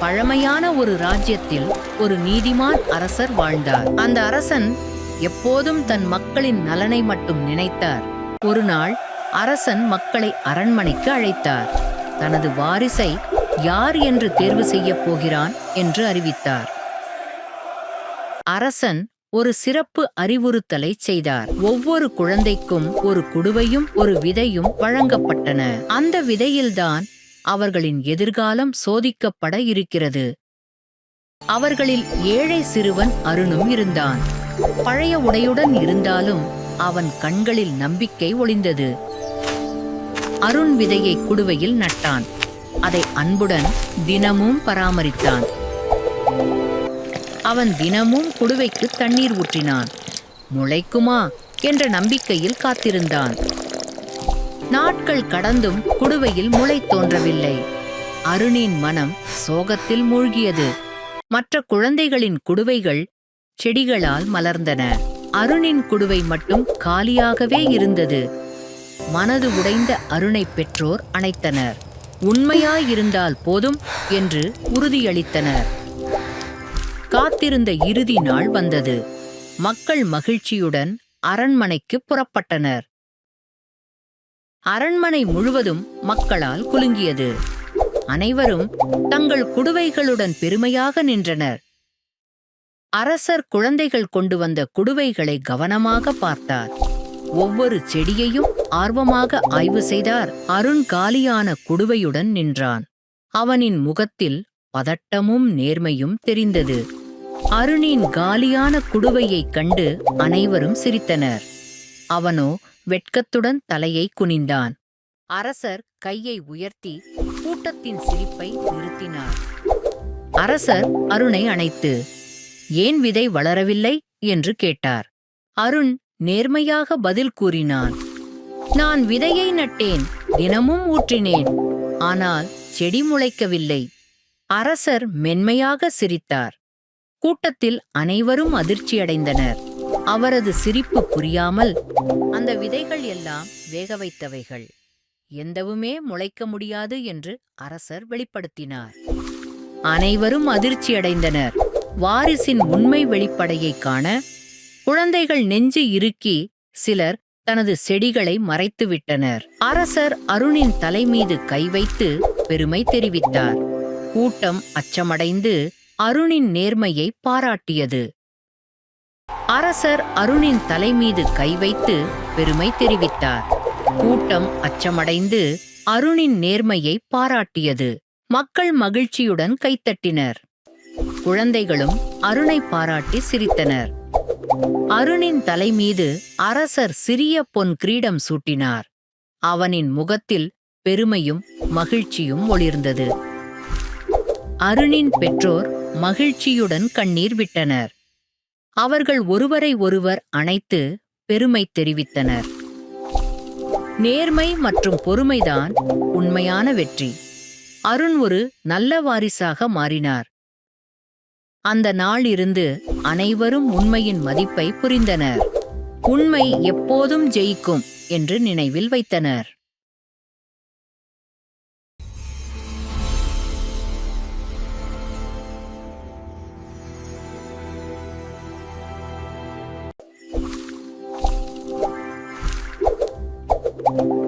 பழமையான ஒரு ராஜ்யத்தில் ஒரு நீதிமான் அரசர் வாழ்ந்தார். அந்த அரசன் எப்போதும் தன் மக்களின் நலனை மட்டும் நினைத்தார். ஒரு நாள் அரசன் மக்களை அரண்மனைக்கு அழைத்தார். தனது வாரிசை யார் என்று தேர்வு செய்யப் போகிறான் என்று அறிவித்தார். அரசன் ஒரு சிறப்பு அறிவுறுத்தலை செய்தார். ஒவ்வொரு குழந்தைக்கும் ஒரு குடுவையும் ஒரு விதையும் வழங்கப்பட்டன. அந்த விதையில்தான் அவர்களின் எதிர்காலம் சோதிக்கப்பட இருக்கிறது. அவர்களில் ஏழை சிறுவன் அருணும் இருந்தான். பழைய உடையுடன் இருந்தாலும் அவன் கண்களில் நம்பிக்கை ஒளிந்தது. அருண் விதையை குடுவையில் நட்டான். அதை அன்புடன் தினமும் பராமரித்தான். அவன் தினமும் குடுவைக்கு தண்ணீர் ஊற்றினான். முளைக்குமா? என்ற நம்பிக்கையில் காத்திருந்தான். நாட்கள் கடந்தும் குடுவையில் முளை தோன்றவில்லை. அருணின் மனம் சோகத்தில் மூழ்கியது. மற்ற குழந்தைகளின் குடுவைகள் செடிகளால் மலர்ந்தன. அருணின் குடுவை மட்டும் காலியாகவே இருந்தது. மனது உடைந்த அருணை பெற்றோர் அணைத்தனர். உண்மையாயிருந்தால் போதும் என்று உறுதியளித்தனர். காத்திருந்த இறுதி நாள் வந்தது. மக்கள் மகிழ்ச்சியுடன் அரண்மனைக்கு புறப்பட்டனர். அரண்மனை முழுவதும் மக்களால் குலுங்கியது. அனைவரும் தங்கள் குடுவைகளுடன் பெருமையாக நின்றனர். அரசர் குழந்தைகள் கொண்டு வந்த குடுவைகளை கவனமாக பார்த்தார். ஒவ்வொரு செடியையும் ஆர்வமாக ஆய்வு செய்தார். அருண் காலியான குடுவையுடன் நின்றான். அவனின் முகத்தில் பதட்டமும் நேர்மையும் தெரிந்தது. அருணின் காலியான குடுவையைக் கண்டு அனைவரும் சிரித்தனர். அவனோ வெட்கத்துடன் தலையை குனிந்தான். அரசர் கையை உயர்த்தி கூட்டத்தின் சிரிப்பை நிறுத்தினார். அரசர் அருணை அணைத்து ஏன் விதை வளரவில்லை? என்று கேட்டார். அருண் நேர்மையாக பதில் கூறினான் நான் விதையை நட்டேன் தினமும் ஊற்றினேன் ஆனால் செடி முளைக்கவில்லை. அரசர் மென்மையாக சிரித்தார். கூட்டத்தில் அனைவரும் அதிர்ச்சியடைந்தனர். அவரது சிரிப்பு புரியாமல் அந்த விதைகள் எல்லாம் வேக வைத்தவைகள். எந்தவுமே முளைக்க முடியாது என்று அரசர் வெளிப்படுத்தினார். அனைவரும் அதிர்ச்சியடைந்தனர் வாரிசின் உண்மை வெளிப்படையைக் காண குழந்தைகள் நெஞ்சு இறுக்கி சிலர் தனது செடிகளை மறைத்துவிட்டனர். அரசர் அருணின் தலை மீது கை வைத்து பெருமை தெரிவித்தார். கூட்டம் அச்சமடைந்து அருணின் நேர்மையை பாராட்டியது. அரசர் அருணின் தலை மீது கை வைத்து பெருமை தெரிவித்தார். கூட்டம் அச்சமடைந்து அருணின் நேர்மையை பாராட்டியது. மக்கள் மகிழ்ச்சியுடன் கைத்தட்டினர். குழந்தைகளும் அருணை பாராட்டி சிரித்தனர். அருணின் தலை மீது அரசர் சிறிய பொன் கிரீடம் சூட்டினார். அவனின் முகத்தில் பெருமையும் மகிழ்ச்சியும் ஒளிர்ந்தது. அருணின் பெற்றோர் மகிழ்ச்சியுடன் கண்ணீர் விட்டனர். அவர்கள் ஒருவரை ஒருவர் அணைத்து பெருமை தெரிவித்தனர். நேர்மை மற்றும் பொறுமைதான் உண்மையான வெற்றி. அருண் ஒரு நல்ல வாரிசாக மாறினார். அந்த நாளிருந்து அனைவரும் உண்மையின் மதிப்பை புரிந்தனர். உண்மை எப்போதும் ஜெயிக்கும் என்று நினைவில் வைத்தனர். Chao.